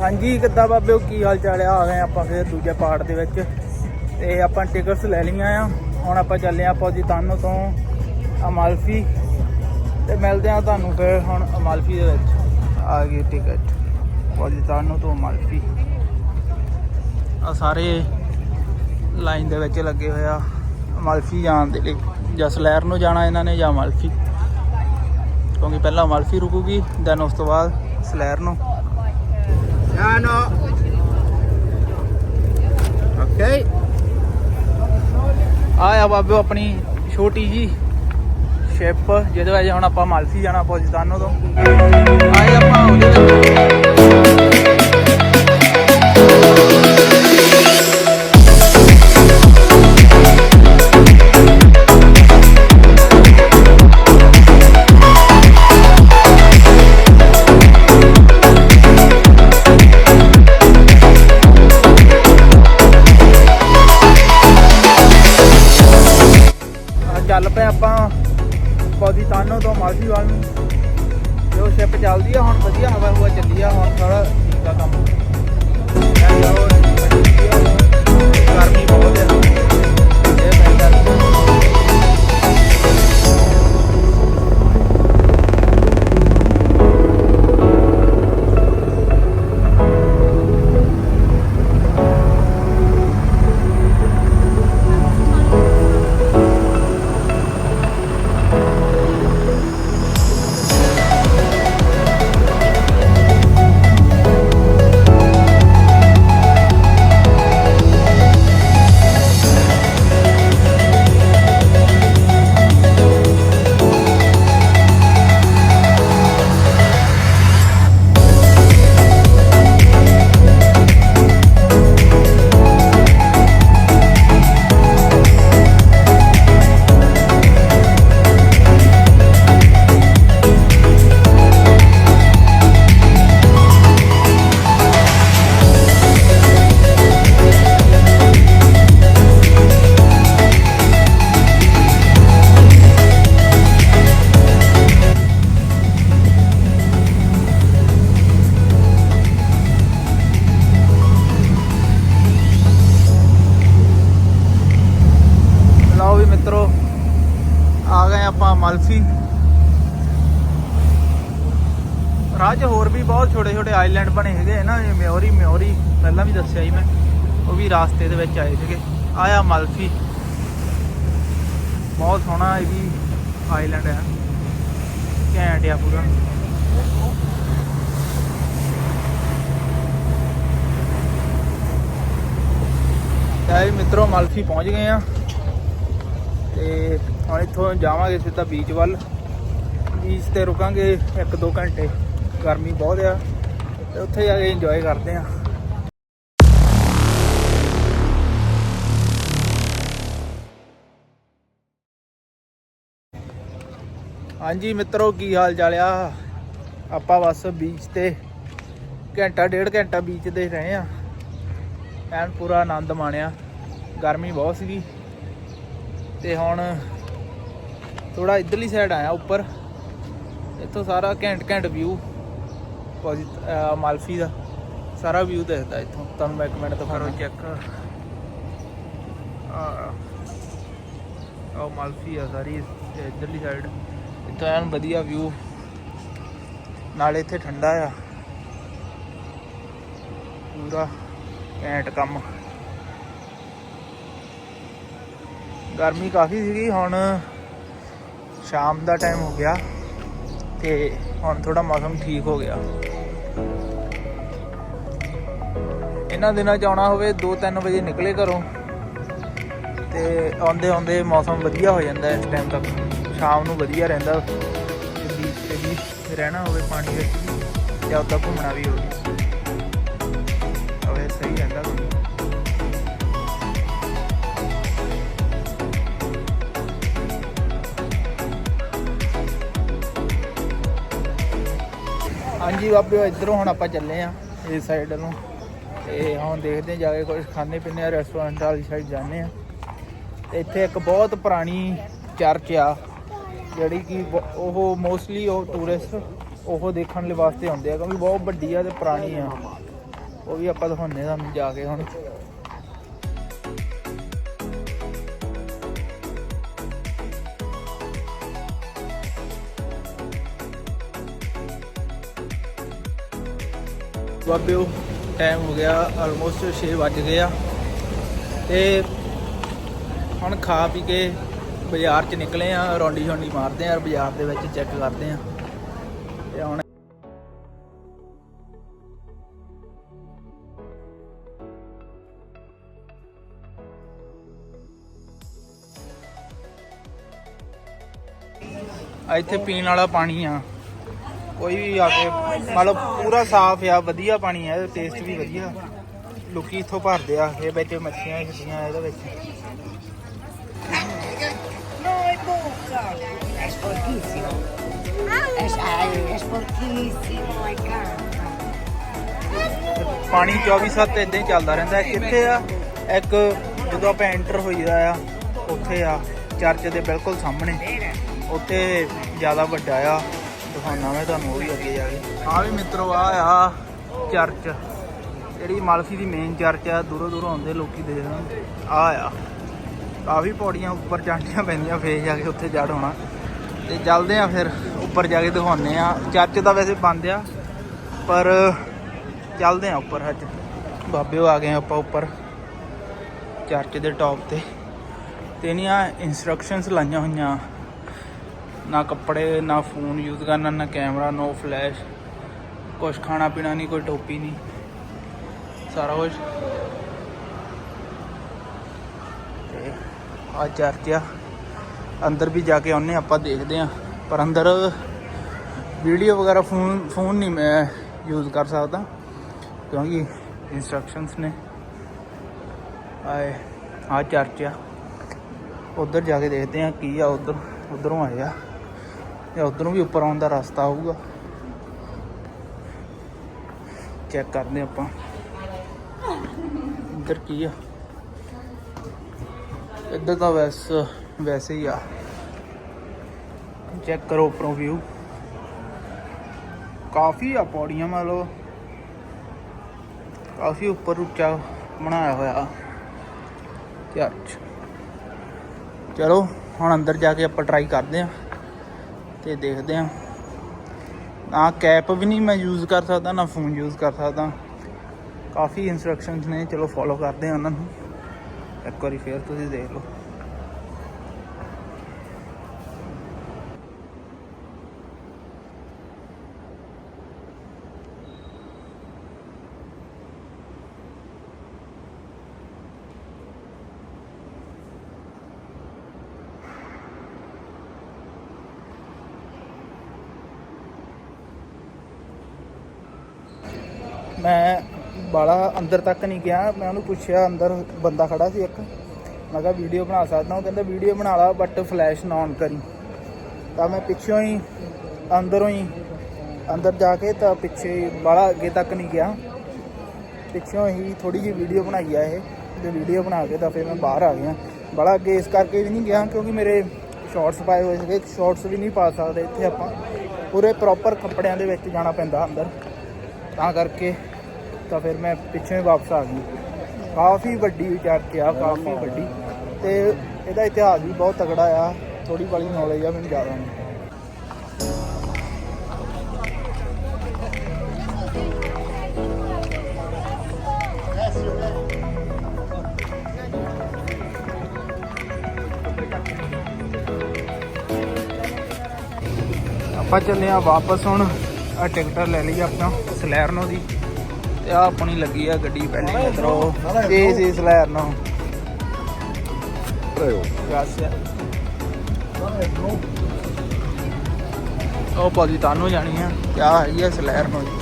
ਹਾਂਜੀ, ਕਿੱਦਾਂ ਬਾਬੇ, ਕੀ ਹਾਲ ਚਾਲ ਆ? ਆ ਗਏ ਆਪਾਂ ਫਿਰ ਦੂਜੇ ਪਾਰਟ ਦੇ ਵਿੱਚ। ਤੇ ਆਪਾਂ ਟਿਕਟਸ ਲੈ ਲਈਆਂ ਆ। ਹੁਣ ਆਪਾਂ ਚੱਲੇ ਆ ਪੋਜੀਤਾਨੋ ਤੋਂ ਅਮਾਲਫੀ। ਤੇ ਮਿਲਦੇ ਆ ਤੁਹਾਨੂੰ ਫਿਰ ਹੁਣ ਅਮਾਲਫੀ ਦੇ ਵਿੱਚ। ਆ ਗਈ ਟਿਕਟ ਪੋਜੀਤਾਨੋ ਤੋਂ ਅਮਾਲਫੀ। ਆ ਸਾਰੇ ਲਾਈਨ ਦੇ ਵਿੱਚ ਲੱਗੇ ਹੋਏ ਆ ਅਮਾਲਫੀ ਜਾਣ ਦੇ ਲਈ। ਜਾਂ ਸਲੈਰ ਨੂੰ ਜਾਣਾ ਇਹਨਾਂ ਨੇ ਜਾਂ ਅਮਾਲਫੀ। ਕਿਉਂਕਿ ਪਹਿਲਾਂ ਅਮਾਲਫੀ ਰੁਕੂਗੀ ਦੈਨ ਉਸ ਤੋਂ ਬਾਅਦ ਸਲੈਰ ਨੂੰ। Ano? Okay. ਆ ਆ ਆਪਣੀ ਛੋਟੀ ਜੀ ਸ਼ਿਪ ਜਿਹਦੇ ਵਿੱਚ ਹੁਣ ਆਪਾਂ ਮਾਲਸੀ ਜਾਣਾ ਪੋਜੀਤਾਨੋ ਤੋਂ ਆਏ ਆਪਾਂ ਉਹਦੇ ਤੋਂ ਚੱਲ ਪਏ ਆਪਾਂ। ਪੋਜੀਤਾਨੋ ਤੋਂ ਮਾਲਫੀ ਵੱਲ ਨੂੰ। ਜੋ ਸ਼ਿਪ ਚੱਲਦੀ ਆ, ਹੁਣ ਵਧੀਆ ਹਵਾ ਹੁਆ ਚੱਲੀ ਆ, ਹੁਣ ਥੋੜਾ ਠੀਕ ਆ ਕੰਮ। ਯਾਰ ਗਰਮੀ ਬਹੁਤ ਆ। ਰਾਹ 'ਚ ਹੋਰ ਵੀ ਬਹੁਤ ਛੋਟੇ ਛੋਟੇ ਆਈਲੈਂਡ ਬਣੇ ਹੈਗੇ ਨਾ, ਇਹ ਮਿਓਰੀ ਮਿਓਰੀ ਪਹਿਲਾਂ ਵੀ ਦੱਸਿਆ ਸੀ ਮੈਂ। ਉਹ ਵੀ ਰਾਸਤੇ ਦੇ ਵਿੱਚ ਆਏ ਸੀਗੇ। ਆਇਆ ਮਲਫੀ ਬਹੁਤ ਸੋਹਣਾ ਇਹ ਵੀ ਆਈਲੈਂਡ ਹੈ ਘੈਂਟ ਆ ਪੂਰਾ। ਤਾਂ ਵੀ ਮਿੱਤਰੋ ਮਲਫੀ ਪਹੁੰਚ ਗਏ ਆ। ਤੇ ਹੁਣ ਇੱਥੋਂ ਜਾਵਾਂਗੇ ਸਿੱਧਾ ਬੀਚ ਵੱਲ। ਬੀਚ ਤੇ ਰੁਕਾਂਗੇ 1-2 ਘੰਟੇ। ਗਰਮੀ ਬਹੁਤ ਆ, ਤੇ ਉੱਥੇ ਜਾ ਕੇ ਇੰਜੋਏ ਕਰਦੇ ਆ। ਹਾਂਜੀ ਮਿੱਤਰੋ, ਕੀ ਹਾਲ ਚਾਲ ਆ? ਆਪਾਂ ਬਸ ਬੀਚ ਤੇ ਘੰਟਾ, ਡੇਢ ਘੰਟਾ ਬੀਚ ਤੇ ਰਹੇ ਆ। ਐਨ ਪੂਰਾ ਆਨੰਦ ਮਾਣਿਆ। ਗਰਮੀ ਬਹੁਤ ਸੀਗੀ। ਤੇ ਹੁਣ ਥੋੜਾ ਇਧਰਲੀ ਸਾਈਡ ਆਇਆ, ਉੱਪਰ। ਇੱਥੋਂ ਸਾਰਾ ਘੈਂਟ ਘੈਂਟ ਵਿਊ ਮਾਲਫੀ ਦਾ ਸਾਰਾ ਵਿਊ ਦਿਖਦਾ ਇੱਥੋਂ। ਤੁਹਾਨੂੰ ਮੈਂ ਇੱਕ ਮਿੰਟ ਦਿਖਾਉਣਾ ਚੈੱਕ ਆ ਉਹ ਮਾਲਫੀ ਆ ਸਾਰੀ, ਇਹ ਇਧਰਲੀ ਸਾਈਡ ਇੱਥੋਂ ਐਨ ਵਧੀਆ ਵਿਊ ਨਾਲੇ ਇੱਥੇ ਠੰਡਾ ਆ। ਪੂਰਾ ਘੈਂਟ ਕੰਮ। ਗਰਮੀ ਕਾਫੀ ਸੀਗੀ, ਹੁਣ ਸ਼ਾਮ ਦਾ ਟਾਈਮ ਹੋ ਗਿਆ ਤੇ ਹੁਣ ਥੋੜਾ ਮੌਸਮ ਠੀਕ ਹੋ ਗਿਆ। ਇਹਨਾਂ ਦਿਨਾਂ ਚ ਆਉਣਾ ਹੋਵੇ 2-3 ਵਜੇ ਨਿਕਲੇ ਘਰੋਂ। ਤੇ ਆਉਂਦੇ ਆਉਂਦੇ ਮੌਸਮ ਵਧੀਆ ਹੋ ਜਾਂਦਾ ਇਸ ਟਾਈਮ ਤੱਕ। ਸ਼ਾਮ ਨੂੰ ਵਧੀਆ ਰਹਿੰਦਾ। ਬੀਚ ਤੇ ਵੀ ਰਹਿਣਾ ਹੋਵੇ, ਪਾਣੀ ਵਿੱਚ ਵੀ ਜਾਂ ਉੱਦਾਂ ਘੁੰਮਣਾ ਵੀ ਹੋਵੇ। ਹੋਵੇ, ਸਹੀ ਰਹਿੰਦਾ। ਹਾਂਜੀ ਬਾਬਿਓ ਇਧਰੋਂ ਹੁਣ ਆਪਾਂ ਚੱਲੇ ਆ, ਇਸ ਸਾਈਡ ਨੂੰ। ਤੇ ਹੁਣ ਦੇਖਦੇ ਹਾਂ ਜਾ ਕੇ ਕੁਝ ਖਾਣੇ ਪੀਣੇ ਆ ਰੈਸਟੋਰੈਂਟ ਵਾਲੀ ਸਾਈਡ ਜਾਂਦੇ ਆ ਇੱਥੇ ਇੱਕ ਬਹੁਤ ਪੁਰਾਣੀ ਚਰਚ ਆ, ਜਿਹੜੀ ਕਿ ਉਹ ਮੋਸਟਲੀ ਉਹ ਟੂਰਿਸਟ ਉਹ ਦੇਖਣ ਲਈ ਵਾਸਤੇ ਆਉਂਦੇ ਆ, ਕਿਉਂਕਿ ਬਹੁਤ ਵੱਡੀ ਆ ਤੇ ਪੁਰਾਣੀ ਆ। ਉਹ ਵੀ ਆਪਾਂ ਦਿਖਾਉਂਦੇ ਤੁਹਾਨੂੰ ਜਾ ਕੇ ਹੁਣ। ਬਾਬਿਓ ਟਾਈਮ ਹੋ ਗਿਆ ਆਲਮੋਸਟ 6 ਵੱਜ ਗਏ ਆ। ਤੇ ਹੁਣ ਖਾ ਪੀ ਕੇ ਬਾਜ਼ਾਰ 'ਚ ਨਿਕਲੇ ਆ, ਰੌਂਡੀ ਸ਼ੌਂਡੀ ਮਾਰਦੇ ਆ ਬਾਜ਼ਾਰ ਦੇ ਵਿੱਚ ਚੈੱਕ ਕਰਦੇ ਆ। ਤੇ ਹੁਣ ਇੱਥੇ ਪੀਣ ਵਾਲਾ ਪਾਣੀ ਆ। ਕੋਈ ਵੀ ਆ ਕੇ, ਮਤਲਬ ਪੂਰਾ ਸਾਫ਼ ਆ, ਵਧੀਆ ਪਾਣੀ ਆ ਟੇਸਟ ਵੀ ਵਧੀਆ। ਲੋਕੀ ਇੱਥੋਂ ਭਰਦੇ ਆ, ਇਹ ਵਿੱਚ ਮੱਛੀਆਂ ਛੱਡੀਆਂ ਇਹਦੇ ਵਿੱਚ। ਪਾਣੀ 24/7 ਇਦਾਂ ਹੀ ਚੱਲਦਾ ਰਹਿੰਦਾ। ਹੈ। ਕਿੱਥੇ ਆ, ਇੱਕ ਜਦੋਂ ਆਪਾਂ ਐਂਟਰ ਹੋਈਦਾ ਆ, ਉੱਥੇ ਆ, ਚਰਚ ਦੇ ਬਿਲਕੁਲ ਸਾਹਮਣੇ। ਉੱਥੇ ਜ਼ਿਆਦਾ ਵੱਡਾ ਆ। ਦਿਖਾਉਣਾ ਮੈਂ ਤੁਹਾਨੂੰ, ਉਹ ਵੀ ਅੱਗੇ ਜਾ ਕੇ। ਆ ਵੀ ਮਿੱਤਰੋ ਆ ਆ ਚਰਚ। ਜਿਹੜੀ ਮਾਲਸੀ ਦੀ ਮੇਨ ਚਰਚ ਆ, ਦੂਰੋਂ ਦੂਰੋਂ ਆਉਂਦੇ ਲੋਕੀ ਦੇਖਣ ਆ। ਆ ਕਾਫੀ ਪੌੜੀਆਂ ਉੱਪਰ ਚੜ੍ਹਨੀਆਂ ਪੈਂਦੀਆਂ, ਫੇਰ ਜਾ ਕੇ ਉੱਥੇ ਜੜ ਹੋਣਾ। ਤੇ ਚੱਲਦੇ ਆ ਫਿਰ, ਉੱਪਰ ਜਾ ਕੇ ਦਿਖਾਉਂਦੇ ਆ। ਚਰਚ ਤਾਂ ਵੈਸੇ ਬੰਦ ਆ, ਪਰ ਚੱਲਦੇ ਆ ਉੱਪਰ ਅੱਜ। ਬਾਬਿਓ ਆ ਗਏ ਆਪਾਂ ਉੱਪਰ, ਚਰਚ ਦੇ ਟੌਪ ਤੇ। ਤੇ ਇਹਨੀਆਂ ਇਨਸਟਰਕਸ਼ਨਸ ਲਾਈਆਂ ਹੋਈਆਂ। ਨਾ ਕੱਪੜੇ, ਨਾ ਫੋਨ ਯੂਜ਼ ਕਰਨਾ, ਨਾ ਕੈਮਰਾ ਨੋ ਫਲੈਸ਼ ਕੁਛ ਖਾਣਾ ਪੀਣਾ ਨਹੀਂ, ਕੋਈ ਟੋਪੀ ਨਹੀਂ। ਸਾਰਾ ਕੁਝ ਤੇ ਆ ਚਰਚ ਆ। ਅੰਦਰ ਵੀ ਜਾ ਕੇ ਆਉਨੇ ਆਪਾਂ ਦੇਖਦੇ ਆ ਪਰ ਅੰਦਰ ਵੀਡੀਓ ਵਗੈਰਾ ਫੋਨ ਫੋਨ ਨਹੀਂ ਮੈਂ ਯੂਜ਼ ਕਰ ਸਕਦਾ। ਕਿਉਂਕਿ ਇਨਸਟਰਕਸ਼ਨਸ ਨੇ। ਆਏ, ਆ ਚਰਚ ਆ। ਉਧਰ ਜਾ ਕੇ ਦੇਖਦੇ ਆ ਕੀ ਆ, ਉਧਰ, ਉਧਰੋਂ ਆਏ ਆ। ਤੇ ਉਧਰੋਂ ਵੀ ਉੱਪਰ ਆਉਣ ਦਾ ਰਸਤਾ ਆਊਗਾ ਚੈੱਕ ਕਰਦੇ ਆਪਾਂ। ਇੱਧਰ ਕੀ ਆ? ਇੱਧਰ ਤਾਂ ਵੈਸ, ਵੈਸੇ ਹੀ ਆ। ਚੈੱਕ ਕਰੋ ਉੱਪਰੋਂ ਵਿਊ ਕਾਫੀ ਆ ਪੌੜੀਆਂ ਮਤਲਬ। ਕਾਫੀ ਉੱਪਰ ਉੱਚਾ ਬਣਾਇਆ ਹੋਇਆ ਚਰਚ ਚਲੋ, ਹੁਣ ਅੰਦਰ ਜਾ ਕੇ ਆਪਾਂ ਟਰਾਈ ਕਰਦੇ ਆ। ਤੇ ਦੇਖਦੇ ਆ। ਨਾ ਕੈਪ ਵੀ ਨਹੀਂ ਮੈਂ ਯੂਜ਼ ਕਰ ਸਕਦਾ, ਨਾ ਫੋਨ ਯੂਜ਼ ਕਰ ਸਕਦਾ। ਕਾਫੀ ਇਨਸਟਰਕਸ਼ਨਸ ਨੇ, ਚਲੋ ਫੋਲੋ ਕਰਦੇ ਆ ਉਹਨਾਂ ਨੂੰ। ਇੱਕ ਵਾਰੀ ਫੇਰ ਤੁਸੀਂ ਦੇਖ ਲਓ। ਮੈਂ ਬਾਲਾ ਅੰਦਰ ਤੱਕ ਨਹੀਂ ਗਿਆ। ਮੈਂ ਉਹਨੂੰ ਪੁੱਛਿਆ, ਅੰਦਰ ਬੰਦਾ ਖੜਾ ਸੀ ਇੱਕ। ਮੈਂ ਕਿਹਾ, ਵੀਡੀਓ ਬਣਾ ਸਕਦਾ ਉਹ ਕਹਿੰਦਾ, ਵੀਡੀਓ ਬਣਾ ਲਾ ਬਟ ਫਲੈਸ਼ ਨਾ ਔਨ ਕਰੀ। ਤਾਂ ਮੈਂ ਪਿੱਛੋਂ ਹੀ, ਅੰਦਰੋਂ ਹੀ, ਅੰਦਰ ਜਾ ਕੇ ਤਾਂ ਪਿੱਛੇ ਬਾਲਾ ਅੱਗੇ ਤੱਕ ਨਹੀਂ ਗਿਆ। ਪਿੱਛੋਂ ਹੀ ਥੋੜੀ ਜਿਹੀ ਵੀਡੀਓ ਬਣਾਈ ਆ ਇਹ। ਤੇ ਵੀਡੀਓ ਬਣਾ ਕੇ ਤਾਂ ਫਿਰ ਮੈਂ ਬਾਹਰ ਆ ਗਿਆ। ਬੜਾ ਅੱਗੇ ਇਸ ਕਰਕੇ ਵੀ ਨਹੀਂ ਗਿਆ ਕਿਉਂਕਿ ਮੇਰੇ ਸ਼ਾਰਟਸ ਪਾਏ ਹੋਏ ਸੀਗੇ। ਸ਼ਾਰਟਸ ਵੀ ਨਹੀਂ ਪਾ ਸਕਦੇ ਇੱਥੇ ਆਪਾਂ। ਪੂਰੇ ਪ੍ਰੋਪਰ ਕੱਪੜਿਆਂ ਦੇ ਵਿੱਚ ਜਾਣਾ ਪੈਂਦਾ ਅੰਦਰ। ਤਾਂ ਕਰਕੇ ਤਾਂ ਫਿਰ ਮੈਂ ਪਿੱਛੇ ਹੀ ਵਾਪਸ ਆ ਗਈ। ਕਾਫੀ ਵੱਡੀ ਚਰਚ ਆ, ਕਾਫੀ ਵੱਡੀ। ਤੇ ਇਹਦਾ ਇਤਿਹਾਸ ਵੀ ਬਹੁਤ ਤਗੜਾ ਆ। ਥੋੜੀ ਬੜੀ ਨੌਲੇਜ ਆ, ਮੈਨੂੰ ਜ਼ਿਆਦਾ ਨਹੀਂ। ਆਪਾਂ ਚੱਲੇ ਆ ਵਾਪਸ ਹੁਣ। ਆ ਟਿਕਟਰ ਲੈ ਲਈ ਆਪਾਂ, ਸਲੈਰਨੋ ਦੀ। ਤੇ ਆ ਆਪਣੀ ਲੱਗੀ ਆ ਗੱਡੀ ਪਹਿਲੀ ਮਿੱਤਰੋ ਇਹ ਸੀ ਸਲੈਰਨੋ Prego. Grazie. ਉਹ ਭਾਜੀ ਤੁਹਾਨੂੰ ਜਾਣੀ ਆ, ਕਿਆ ਹੈਗੀ ਆ ਸਲੈਰਨੋ ਨੂੰ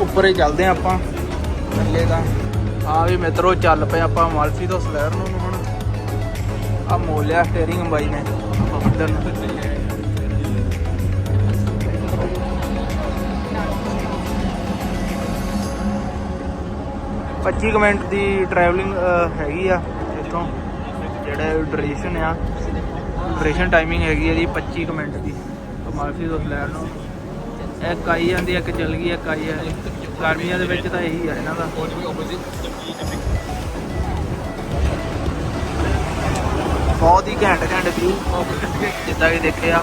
ਉੱਪਰ ਹੀ ਚੱਲਦੇ ਆ ਆਪਾਂ ਥੱਲੇ ਦਾ ਆ ਵੀ ਮਿੱਤਰੋ, ਚੱਲ ਪਏ ਆਪਾਂ ਮਾਲਫੀ ਤੋਂ ਸਲੈਰਨੋ ਨੂੰ ਹੁਣ। ਆ ਮੋਲਿਆ ਸਟੀਅਰਿੰਗ ਬਾਈ ਨੇ। ਉੱਧਰ ਨੂੰ 25 ਕੁ ਮਿੰਟ ਦੀ ਟਰੈਵਲਿੰਗ ਹੈਗੀ ਆ ਇੱਥੋਂ। ਜਿਹੜਾ ਡਿਊਰੇਸ਼ਨ ਆ ਡਿਊਰੇਸ਼ਨ ਟਾਈਮਿੰਗ ਹੈਗੀ ਆ ਜੀ 25 ਕੁ ਮਿੰਟ ਦੀ। ਮਾਲਫੀ ਤੋਂ ਲੈਣ ਨੂੰ ਇੱਕ ਆਈ ਜਾਂਦੀ, ਇੱਕ ਚੱਲ ਗਈ, ਇੱਕ ਆਈ ਜਾਂਦੀ। ਗਰਮੀਆਂ ਦੇ ਵਿੱਚ ਤਾਂ ਇਹੀ ਆ ਇਹਨਾਂ ਦਾ। ਬਹੁਤ ਹੀ ਘੈਂਟ ਘੈਂਟ ਵਿਊ ਜਿੱਦਾਂ ਕਿ ਦੇਖਿਆ।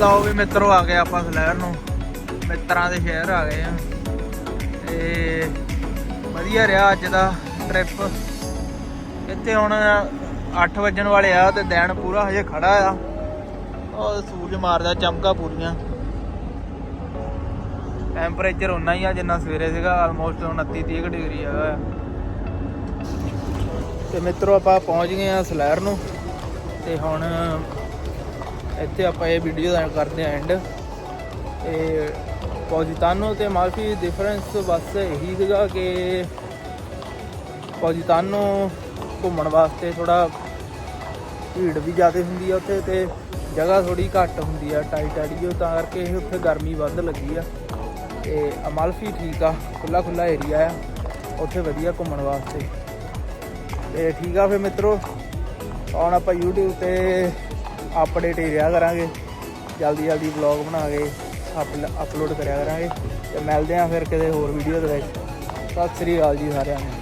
ਲਓ ਵੀ ਮਿੱਤਰੋ ਆ ਗਏ ਆਪਾਂ ਸਲੈਰ ਨੂੰ। ਮਿੱਤਰਾਂ ਦੇ ਸ਼ਹਿਰ ਆ ਗਏ ਆ। ਤੇ ਵਧੀਆ ਰਿਹਾ ਅੱਜ ਦਾ ਟ੍ਰਿਪ ਇੱਥੇ ਹੁਣ 8 ਵਜਣ ਵਾਲੇ ਆ ਤੇ ਦਿਨ ਪੂਰਾ ਹਜੇ ਖੜਾ ਆ। ਉਹ ਸੂਰਜ ਮਾਰਦਾ ਚਮਕਾ ਪੂਰੀਆਂ। ਟੈਂਪਰੇਚਰ ਉਨਾ ਹੀ ਆ ਜਿੰਨਾ ਸਵੇਰੇ ਸੀਗਾ ਆਲਮੋਸਟ 29 30 ਡਿਗਰੀ ਹੈਗਾ ਆ। ਤੇ ਮਿੱਤਰੋ ਆਪਾਂ ਪਹੁੰਚ ਗਏ ਆ ਸਲੈਰ ਨੂੰ। ਤੇ ਹੁਣ ਇੱਥੇ ਆਪਾਂ ਇਹ ਵੀਡੀਓ ਦਾ ਕਰਦੇ ਹਾਂ ਐਂਡ ਤੇ ਪੋਜੀਤਾਨੋ ਤੇ ਮਾਲਫੀ ਡਿਫਰੈਂਸ ਬਸ ਇਹੀ ਸੀਗਾ ਕਿ ਪੋਜੀਤਾਨੋ ਘੁੰਮਣ ਵਾਸਤੇ ਥੋੜਾ ਭੀੜ ਵੀ ਜ਼ਿਆਦਾ ਹੁੰਦੀ ਆ ਉੱਥੇ ਤੇ ਜਗ੍ਹਾ ਥੋੜੀ ਘੱਟ ਹੁੰਦੀ ਆ ਟਾਈਟ ਐਡੀਓ ਤਾਂ ਕਰਕੇ ਇਹ ਉੱਥੇ ਗਰਮੀ ਵੱਧ ਲੱਗੀ ਆ। ਤੇ ਅਮਾਲਫੀ ਠੀਕ ਆ ਖੁੱਲਾ ਖੁੱਲਾ ਏਰੀਆ ਆ, ਉੱਥੇ ਵਧੀਆ ਘੁੰਮਣ ਵਾਸਤੇ। ਤੇ ਠੀਕ ਆ ਫਿਰ ਮਿੱਤਰੋ, ਹੁਣ ਆਪਾਂ YouTube ਤੇ ਅਪਡੇਟ ਹੀ ਰਿਹਾ ਕਰਾਂਗੇ। ਜਲਦੀ ਜਲਦੀ ਵਲੌਗ ਬਣਾ ਕੇ ਅਪਲੋਡ ਕਰਿਆ ਕਰਾਂਗੇ। ਤੇ ਮਿਲਦੇ ਆਂ ਫਿਰ ਕਿਤੇ ਹੋਰ ਵੀਡੀਓ ਦੇ ਵਿੱਚ। ਸਤਿ ਸ੍ਰੀ ਅਕਾਲ ਜੀ ਸਾਰਿਆਂ ਨੂੰ।